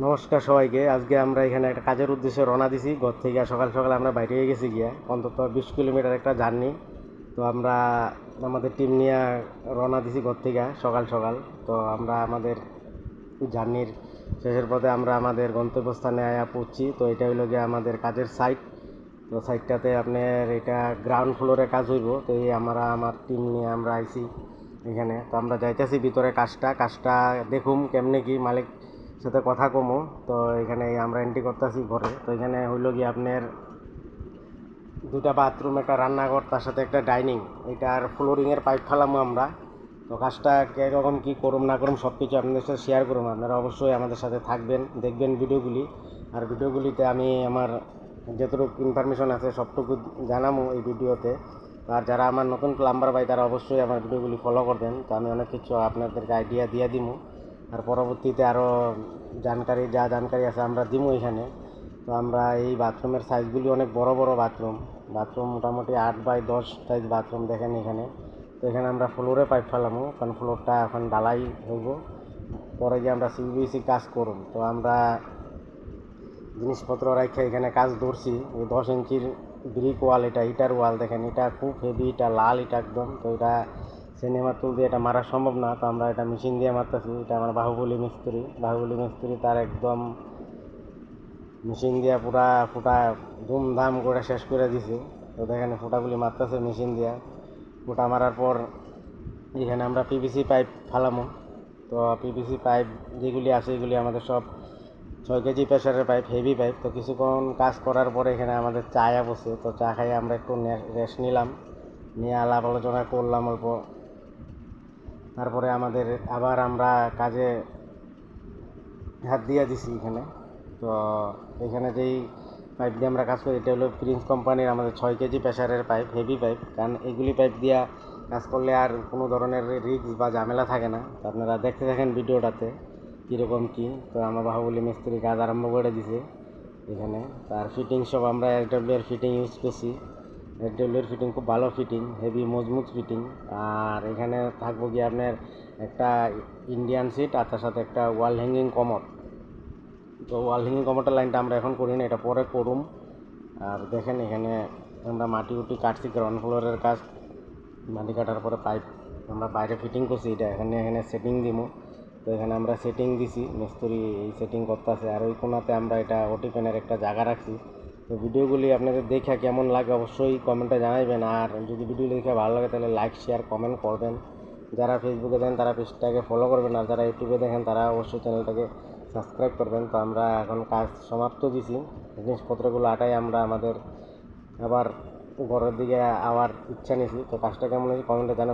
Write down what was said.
নমস্কার সবাইকে। আজকে আমরা এখানে একটা কাজের উদ্দেশ্যে রওনা দিছি। ঘর থেকে সকাল সকাল আমরা বাইরে হয়ে গেছি গিয়া। অন্তত বিশ কিলোমিটার একটা জার্নি। তো আমরা আমাদের টিম নিয়ে রওনা দিছি ঘর থেকে সকাল সকাল। তো আমরা আমাদের জার্নির শেষের পথে আমরা আমাদের গন্তব্যস্থানে আয়া পড়ছি। তো এটা হইল গিয়ে আমাদের কাজের সাইট তো সাইটটাতে আপনার এটা গ্রাউন্ড ফ্লোরে কাজ হইব। তো এই আমরা আমার টিম নিয়ে আমরা আইছি এখানে। তো আমরা যাইতেছি ভিতরে কাজটা। কাজটা দেখুম কেমনে কি মালিক সাথে কথা কমো। তো এখানে আমরা এন্ট্রি করতেছি ঘরে। তো এখানে হইল গিয়ে আপনার দুটা বাথরুম একটা রান্নাঘর, তার সাথে একটা ডাইনিং এটার ফ্লোরিংয়ের পাইপ ফেলামো আমরা। তো কাজটা কীরকম, কী করুম, না করুম সব কিছু আপনাদের সাথে শেয়ার করুম। আপনারা অবশ্যই আমাদের সাথে থাকবেন, দেখবেন ভিডিওগুলি আর ভিডিওগুলিতে আমি আমার যতটুকু ইনফরমেশন আছে, সবটুকু জানাব এই ভিডিওতে আর যারা আমার নতুন প্লাম্বার ভাই, তারা অবশ্যই আমার ভিডিওগুলি ফলো করবেন। তো আমি অনেক কিছু আপনাদেরকে আইডিয়া দিয়ে দিমু। আর পরবর্তীতে আরও জানকারি, যা জানকারি আছে আমরা দিমু এখানে। তো আমরা এই বাথরুমের সাইজগুলি অনেক বড় বড় বাথরুম। বাথরুম মোটামুটি আট বাই দশ সাইজ বাথরুম দেখেন এখানে। তো এখানে আমরা ফ্লোরে পাইপ ফেলামো, কারণ ফ্লোরটা এখন ডালাই হইব। পরে গিয়ে আমরা সিবিএসি কাজ করুন। তো আমরা জিনিসপত্র রাখে এখানে কাজ ধরছি। এই দশ ইঞ্চির ব্রিক ওয়াল এটা ইটার ওয়াল দেখেন। এটা খুব হেভি এটা লাল, এটা একদম। তো এটা সিনেমার তুল দিয়ে এটা মারা সম্ভব না, তো আমরা এটা মেশিন দিয়ে মারতেছি। এটা আমার বাহুবলী মিস্ত্রি। বাহুবলী মিস্ত্রি তার একদম মেশিন দিয়ে পুরা ফুটা ধুমধাম করে শেষ করে দিছে। তো দেখেন ফুটাগুলি মারতেছে মেশিন দিয়ে। ফুটা মারার পর এখানে আমরা পিভিসি পাইপ ফালামো। তো পিভিসি পাইপ যেগুলি আছে এগুলি আমাদের সব ছয় কেজি প্রেশারের পাইপ হেভি পাইপ তো কিছুক্ষণ কাজ করার পরে এখানে আমাদের চায়া বসে। তো চা খাই আমরা একটু রেস্ট নিলাম। নিয়ে আলাপ আলোচনা করলাম অল্প। তারপরে আমাদের আবার আমরা কাজে হাত দিয়ে দিছি এখানে। তো এখানে যেই পাইপ দিয়ে আমরা কাজ করি, এটা হলো প্রিন্স কোম্পানির আমাদের ছয় কেজি প্রেশারের পাইপ হেভি পাইপ কারণ এগুলি পাইপ দিয়া কাজ করলে আর কোনো ধরনের রিস্ক বা ঝামেলা থাকে না। তো আপনারা দেখতে থাকেন ভিডিওটাতে কীরকম কী। তো আমার বাহুবলী মিস্ত্রি কাজ আরম্ভ করে দিছে এখানে। তার ফিটিং সব আমরা এর ফিটিং ইউজ করছি। এর ফিটিং, খুব ভালো ফিটিং, হেভি মজবুত ফিটিং। আর এখানে থাকব কি আপনার একটা ইন্ডিয়ান সিট আর তার সাথে একটা ওয়াল হ্যাঙ্গিং কমর তো ওয়াল হ্যাঙ্গিং কমরটার লাইনটা আমরা এখন করি না এটা পরে করুম। আর দেখেন এখানে আমরা মাটি উটি কাটছি গ্রাউন্ড ফ্লোরের কাজ। মাটি কাটার পরে পাইপ আমরা বাইরে ফিটিং করছি, এটা এখানে এখানে সেটিং দিমু। তো এখানে আমরা সেটিং দিছি, মিস্ত্রি এই সেটিং করতেছে। আর ওই কোনাতে আমরা এটা ওটি প্যানের একটা জায়গা রাখছি। তো ভিডিওগুলি আপনাদের দেখে কেমন লাগে অবশ্যই কমেন্টে জানাবেন আর যদি ভিডিও দেখে ভালো লাগে, তাহলে লাইক শেয়ার কমেন্ট করবেন। যারা ফেসবুকে দেখেন, তারা পেজটাকে ফলো করবেন। আর যারা ইউটিউবে দেখেন, তারা অবশ্যই চ্যানেলটাকে সাবস্ক্রাইব করবেন। তো আমরা এখন কাজ সমাপ্ত দিছি। জিনিসপত্রগুলো আটাই আমরা আমাদের আবার ঘরের দিকে আবার ইচ্ছা নিয়েছি তো কাজটা কেমন হয়েছে কমেন্টে জানাবেন।